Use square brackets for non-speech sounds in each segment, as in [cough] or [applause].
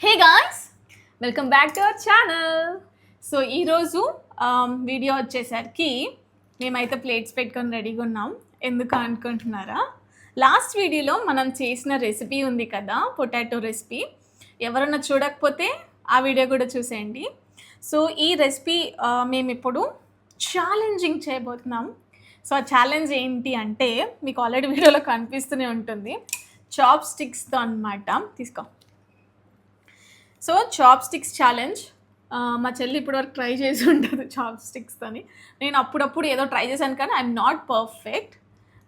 Hey guys welcome back to our channel so ఈరోజు um, video వచ్చేసరికి మేమైతే plates పెట్టుకొని రెడీగా ఉన్నాం. ఎందుకు అనుకుంటున్నారా? లాస్ట్ వీడియోలో మనం చేసిన రెసిపీ ఉంది కదా పొటాటో రెసిపీ ఎవరన్నా చూడకపోతే ఆ వీడియో కూడా చూసేయండి. సో ఈ రెసిపీ మేము ఇప్పుడు ఛాలెంజింగ్ చేయబోతున్నాం. సో ఆ ఛాలెంజ్ ఏంటి అంటే మీకు ఆల్రెడీ వీడియోలో [laughs] కనిపిస్తూనే ఉంటుంది. చాప్ స్టిక్స్తో అనమాట తీసుకో. సో చాప్ స్టిక్స్ ఛాలెంజ్ మా చెల్లి ఇప్పటివరకు ట్రై చేసి ఉంటుంది చాప్ స్టిక్స్తోని నేను అప్పుడప్పుడు ఏదో ట్రై చేశాను కానీ ఐఎమ్ నాట్ పర్ఫెక్ట్.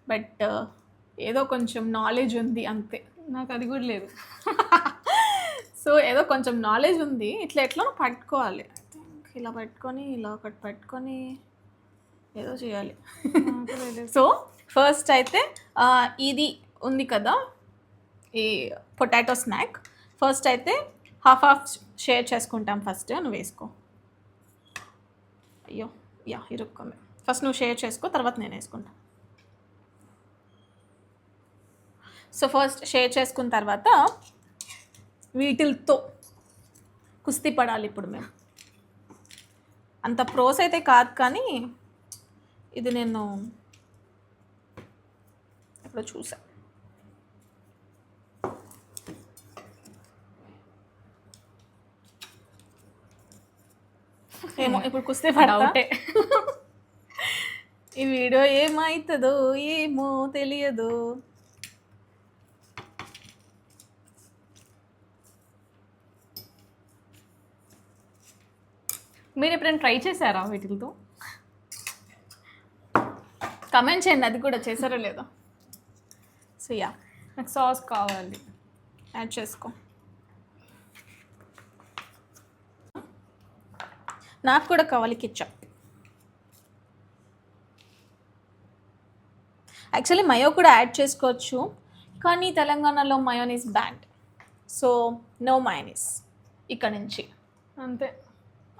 బట్ ఏదో కొంచెం నాలెడ్జ్ ఉంది అంతే. నాకు అది కూడా లేదు. [laughs] సో ఏదో కొంచెం నాలెడ్జ్ ఉంది. ఇట్లా ఎట్లా పట్టుకోవాలి? ఇలా పట్టుకొని ఇలా ఒకటి పట్టుకొని ఏదో చేయాలి. సో ఫస్ట్ అయితే ఇది ఉంది కదా ఈ పొటాటో స్నాక్. ఫస్ట్ అయితే హాఫ్ హాఫ్ షేర్ చేసుకుంటాం ఫస్ట్ నువ్వు వేసుకో. అయ్యో యా ఇరుక్కుంది. ఫస్ట్ నువ్వు షేర్ చేసుకో తర్వాత నేను వేసుకుంటా. సో ఫస్ట్ షేర్ చేసుకున్న తర్వాత వీటితో కుస్తీ పడాలి ఇప్పుడు మేము. అంత ప్రోస్ అయితే కాదు కానీ ఇది నేను ఇప్పుడు చూసాను ఏమో ఇప్పుడు కుస్తీ డౌటే. ఈ వీడియో ఏమవుతుందో ఏమో తెలియదు. మీరు ఎప్పుడైనా ట్రై చేశారా వీటితో కమెంట్ చేయండి అది కూడా చేశారో లేదో. సో యా నాకు సాస్ కావాలి. యాడ్ చేసుకో. నాకు కూడా కావాలి యాక్చువల్లీ మయో కూడా యాడ్ చేసుకోవచ్చు కానీ తెలంగాణలో mayonnaise banned so no mayonnaise ఇక్కడ నుంచి. అంతే.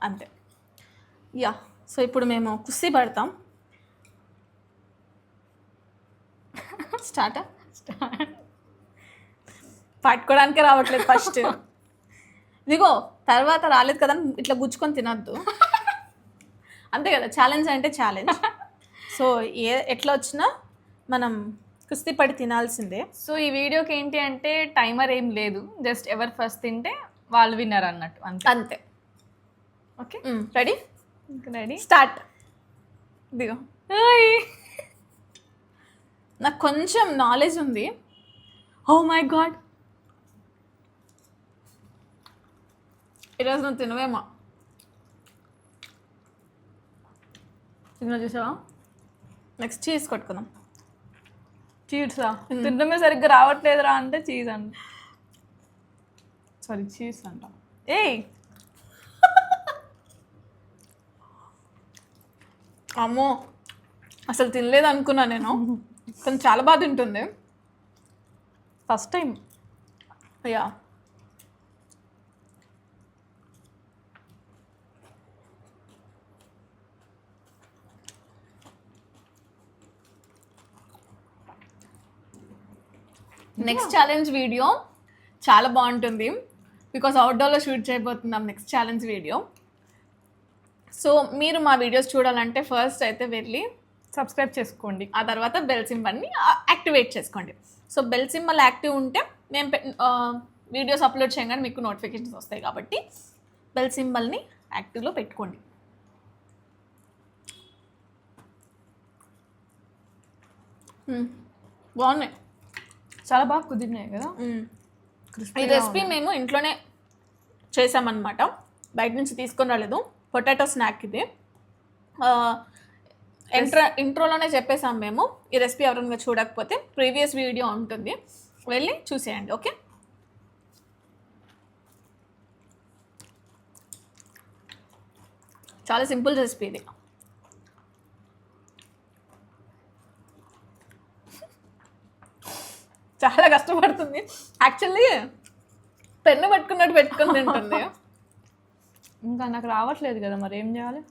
అంతే. యా సో ఇప్పుడు మేము కుస్తీ పడతాం. స్టార్ట్ పట్టుకోవడానికి రావట్లేదు ఫస్ట్ [laughs] ఇదిగో తర్వాత రాలేదు కదా ఇట్లా గుచ్చుకొని తినద్దు. అంతే కదా ఛాలెంజ్ అంటే ఛాలెంజ్ సో ఏ ఎట్లా వచ్చినా మనం కుస్తీ పడి తినాల్సిందే. సో ఈ వీడియోకి ఏంటి అంటే టైమర్ ఏం లేదు జస్ట్ ఎవరు ఫస్ట్ తింటే వాళ్ళు విన్నర్ అన్నట్టు అంతే. అంతే. ఓకే రెడీ రెడీ స్టార్ట్ ఇదిగో. నాకు కొంచెం నాలెడ్జ్ ఉంది. ఓ మై గాడ్ ఈరోజు నువ్వు తినవేమో. సిగ్నల్ చూసావా? నెక్స్ట్ చీజ్ కొట్టుకుందాం. చీజ్సా తింటమే సరిగ్గా రావట్లేదురా అంటే చీజ్ అంట. సారీ చీజ్ అంట. ఏయ్! అమ్మో! అసలు తినలేదు అనుకున్నా నేను. [laughs] తను చాలా బాగా తింటుంది. First time yeah next challenge video చాలా బాగుంటుంది. బికాస్ అవుట్డోర్లో షూట్ చేయబోతున్నాం నెక్స్ట్ ఛాలెంజ్ వీడియో సో మీరు మా వీడియోస్ చూడాలంటే ఫస్ట్ అయితే వెళ్ళి సబ్స్క్రైబ్ చేసుకోండి. ఆ తర్వాత బెల్ సింబల్ని యాక్టివేట్ చేసుకోండి. సో బెల్ సింబల్ యాక్టివ్ ఉంటే మేము వీడియోస్ అప్లోడ్ చేయగానే మీకు నోటిఫికేషన్స్ వస్తాయి కాబట్టి బెల్ సింబల్ని యాక్టివ్లో పెట్టుకోండి. Hmm. బాగున్నాయి. చాలా బాగా కుదిరినాయి కదా. ఈ రెసిపీ మేము ఇంట్లోనే చేసామన్నమాట. బయట నుంచి తీసుకొని రాలేదు. పొటాటో స్నాక్ ఇది. ఇంట్రో ఇంట్రోలోనే చెప్పేసాం మేము. ఈ రెసిపీ ఎవరైనా చూడకపోతే ప్రీవియస్ వీడియో ఉంటుంది. వెళ్ళి చూసేయండి ఓకే? చాలా సింపుల్ రెసిపీ ఇది. చాలా కష్టపడుతుంది. యాక్చువల్లీ పెన్ను పట్టుకున్నట్టు పెట్టుకుని తింటుంది. ఇంకా నాకు రావట్లేదు కదా మరి ఏం చేయాలి?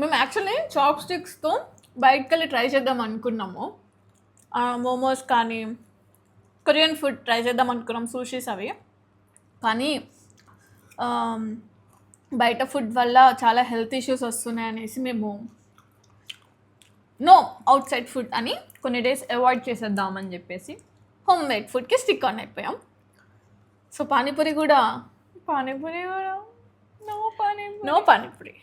మేము యాక్చువల్లీ చాప్ స్టిక్స్తో బయటకు వెళ్ళి ట్రై చేద్దాం అనుకున్నాము. మోమోస్ కానీ కొరియన్ ఫుడ్ ట్రై చేద్దాం అనుకున్నాం సూషీస్ అవి. కానీ బయట ఫుడ్ వల్ల చాలా హెల్త్ ఇష్యూస్ వస్తున్నాయి అనేసి మేము నో అవుట్ సైడ్ ఫుడ్ అని కొన్ని డేస్ అవాయిడ్ చేసేద్దామని చెప్పేసి హోమ్ మేడ్ ఫుడ్కి స్టిక్ ఆన్ అయిపోయాం. సో పానీపూరి కూడా పానీపూరి కూడా no panipuri. No panipuri.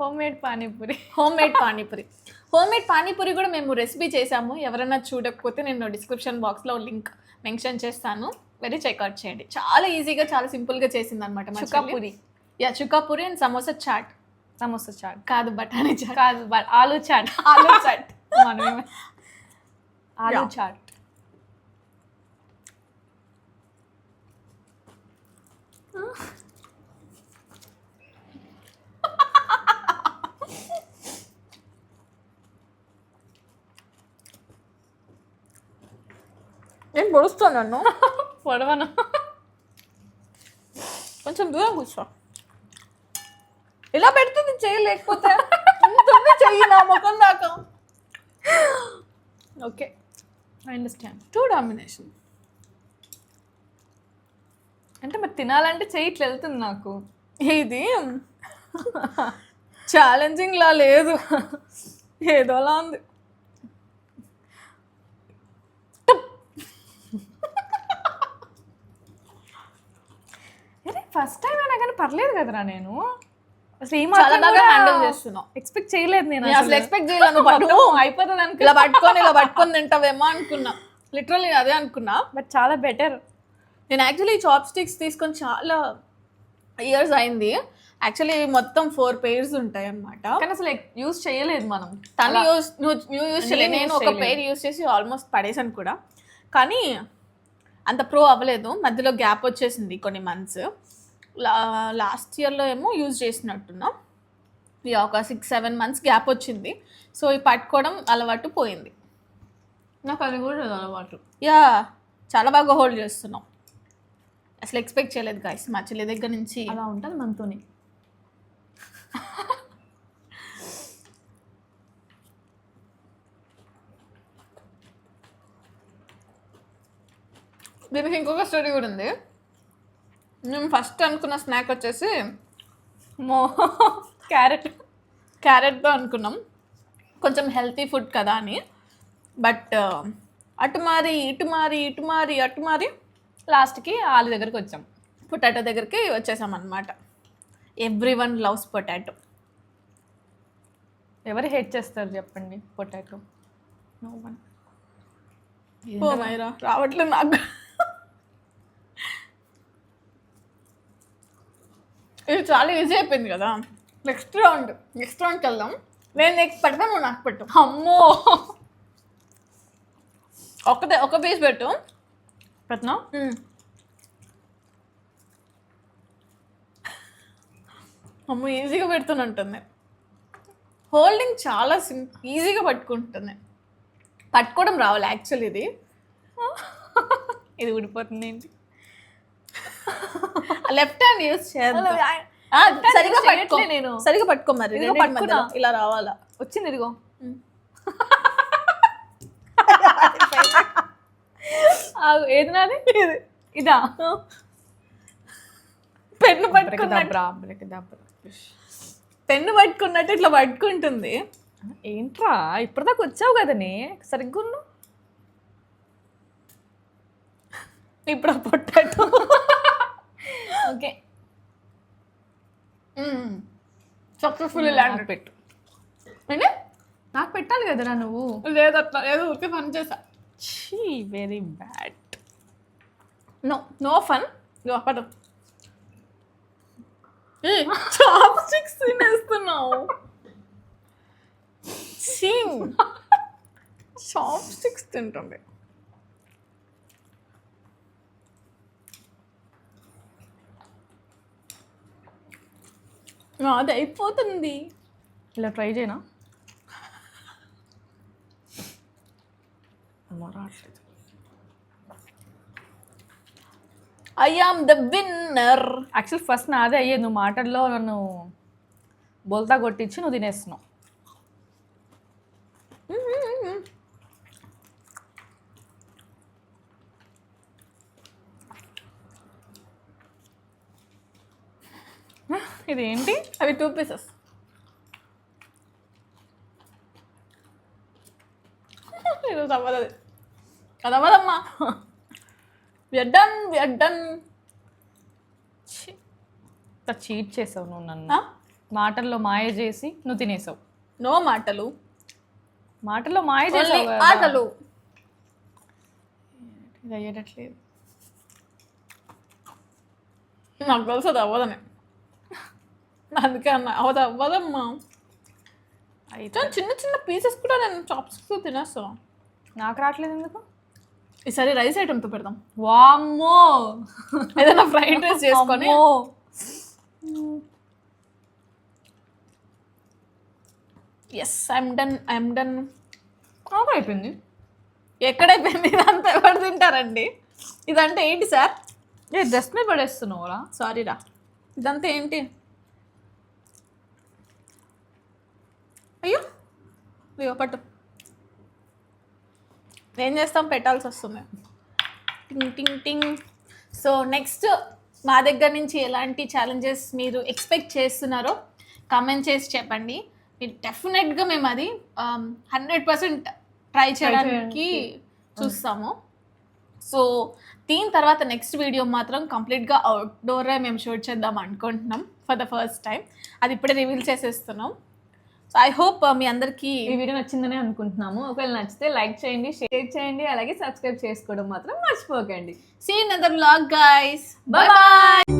Homemade panipuri. Homemade panipuri. Homemade panipuri కూడా మేము రెసిపీ చేసాము. ఎవరైనా చూడకపోతే నేను డిస్క్రిప్షన్ బాక్స్లో లింక్ మెన్షన్ చేస్తాను. వెరీ చెక్అవుట్ చేయండి. చాలా ఈజీగా చాలా సింపుల్గా చేసింది అనమాట చుక్కాపూరి యా చుక్కాపూరి అండ్ సమోసా చాట్ సమోసా చాట్. కాదు బఠానీ చాట్. కాదు బట్ ఆలూ చాట్. ఆలూ చాట్. మనమే ఆలూ Yeah. చాట్. నేను పొడుస్తాను నన్ను. [laughs] పొడవను. కొంచెం దూరం కూర్చో. ఇలా పెడుతుంది చేయలేకపోతే ఉంటుంది చెయ్యి నా ముఖం దాకా. Okay I understand to domination అంటే మరి తినాలంటే చెయ్యి ఇట్లా వెళ్తుంది నాకు. ఇది ఛాలెంజింగ్ లా లేదు. ఏదోలా ఉంది. ఫస్ట్ టైం అయినా కానీ పర్లేదు కదరా నేను. అసలు ఈ చాలా బాగా హ్యాండిల్ చేస్తున్నావు. ఎక్స్పెక్ట్ చేయలేదు నేను అసలు ఎక్స్పెక్ట్ నువ్వు పట్టు అయిపోతుంది అనుకో ఇలా పట్టుకొని ఇలా పట్టుకొని తింటావేమో అనుకున్నా. లిటరల్లీ అదే అనుకున్నా. బట్ చాలా బెటర్ నేను యాక్చువల్లీ చాప్ స్టిక్స్ తీసుకొని చాలా ఇయర్స్ అయింది. యాక్చువల్లీ మొత్తం ఫోర్ పేర్స్ ఉంటాయి అన్నమాట కానీ అసలు యూజ్ చేయలేదు మనం. తను యూస్ నువ్వు యూస్ చేయలేదు. నేను ఒక చేయలేదు. పేరు యూస్ చేసి ఆల్మోస్ట్ పడేసాను కూడా. కానీ అంత ప్రో అవ్వలేదు. మధ్యలో గ్యాప్ వచ్చేసింది కొన్ని మంత్స్ లాస్ట్ ఇయర్లో ఏమో యూజ్ చేసినట్టున్నా. ఇక ఒక సిక్స్ సెవెన్ మంత్స్ గ్యాప్ వచ్చింది. సో ఈ పట్టుకోవడం అలవాటు పోయింది. నాకు అది కూడా అలవాటు. యా చాలా బాగా హోల్డ్ చేస్తున్నాం. అసలు ఎక్స్పెక్ట్ చేయలేదు గాయస్ మా చెల్లి దగ్గర నుంచి. అలా ఉంటుంది మనతోని. దీనికి ఇంకొక స్టోరీ కూడా ఉంది. మేము ఫస్ట్ అనుకున్న స్నాక్ వచ్చేసి మో క్యారెట్. క్యారెట్తో అనుకున్నాం. కొంచెం హెల్తీ ఫుడ్ కదా అని. బట్ అటు మారి ఇటు మారి ఇటు మారి అటు మారి లాస్ట్కి ఆలు దగ్గరికి వచ్చాం. పొటాటో దగ్గరికి వచ్చేసాం అనమాట ఎవ్రీ వన్ లవ్స్ పొటాటో. ఎవరు హెడ్ చేస్తారు చెప్పండి పొటాటో? రావట్లేదు నాకు. ఇది చాలా ఈజీ అయిపోయింది కదా. నెక్స్ట్ రౌండ్ నెక్స్ట్ రౌండ్కి వెళ్దాం. నేను నెక్స్ట్ పెడతాను నువ్వు నాకు పెట్టు. అమ్మో! ఒకటే ఒక పీస్ పెట్టు. పెట్టినా అమ్మ ఈజీగా పెడుతున్నట్టుంది హోల్డింగ్ చాలా సిం ఈజీగా పట్టుకుంటుంది. పట్టుకోవడం రావాలి యాక్చువల్ ఇది. ఇది ఊడిపోతుంది ఏంటి? లెఫ్ట్ హ్యాండ్ యూస్ చేయాలి సరిగా పట్టుకో. నేను. సరిగా పట్టుకో మరి పట్టుకున్నా. ఇలా రావాలా? వచ్చింది ఇదిగో. [laughs] ఏది నాది? ఇదా. పెన్ను దబ్రా. పెన్ను పట్టుకున్నట్టు ఇట్లా పట్టుకుంటుంది. ఏంట్రా ఇప్పటిదాకా వచ్చావు కదనే. సరిగ్గా ఉన్నావు ఇప్పుడు ఆ పొటాటో. ఓకే. సక్సెస్ఫుల్ ల్యాండ్ పెట్టు. అంటే నాకు పెట్టాలి కదరా నువ్వు? లేదు అట్లా. ఏదో ఊరికే పని చేసా చీ very bad no no fun పడు చాప్ స్టిక్స్ తినేస్తున్నావు. చాప్ స్టిక్స్ తింటుంది అది అయిపోతుంది. ఇలా ట్రై చేయనా? రావట్లేదు. I am the winner actual first నాదే అయ్యేది. నువ్వు మాటల్లో నన్ను బోల్తా కొట్టించి నువ్వు తినేస్తున్నావు. ఇది ఏంటి అవి టూ పీసెస్. అవ్వదు అది. అవ్వదమ్మా డన్ డన్ చీట్ చేసావు నువ్వు నన్ను. మాటల్లో మాయ చేసి నువ్వు తినేసావు. నో మాటలు. మాటల్లో మాయ కదా. ఆటలు. ఇది అయ్యేటట్లేదు. నాకు తెలుసు అది అవ్వదని అందుకే అన్న. అవదు అవ్వదమ్మా అయితే చిన్న చిన్న పీసెస్ కూడా నేను చాప్స్టిక్స్ తినేస్తాను నాకు రావట్లేదు ఎందుకు? ఈసారి రైస్ ఐటమ్తో పెడదాం. వామ్మో! ఏదైనా ఫ్రైడ్ రైస్ చేసుకొని. Yes I'm done I'm done నాకు అయిపోయింది. ఎక్కడైపోయింది? ఇదంతా ఎవరు తింటారండి? ఇదంటే ఏంటి సార్? ఏ మీద పడేస్తున్నావురా? సారీ రా. ఇదంతా ఏంటి అయ్యో అయ్యో పట్టు. ఏం చేస్తాం? పెట్టాల్సి వస్తుంది. టింగ్ టింగ్ టింగ్. సో నెక్స్ట్ మా దగ్గర నుంచి ఎలాంటి ఛాలెంజెస్ మీరు ఎక్స్పెక్ట్ చేస్తున్నారో కామెంట్ చేసి చెప్పండి. మీరు డెఫినెట్గా మేము అది హండ్రెడ్ పర్సెంట్ ట్రై చేయడానికి చూస్తాము. సో దీని తర్వాత నెక్స్ట్ వీడియో మాత్రం కంప్లీట్గా అవుట్డోరే మేము షూట్ చేద్దాం అనుకుంటున్నాం ఫర్ ద ఫస్ట్ టైం అది ఇప్పుడే రివీల్ చేసేస్తున్నాం. సో ఐ హోప్ మీ అందరికీ ఈ వీడియో నచ్చిందని అనుకుంటున్నాము. ఒకవేళ నచ్చితే లైక్ చేయండి షేర్ చేయండి అలాగే సబ్స్క్రైబ్ చేసుకోవడం మాత్రం మర్చిపోకండి. See in other vlog guys bye bye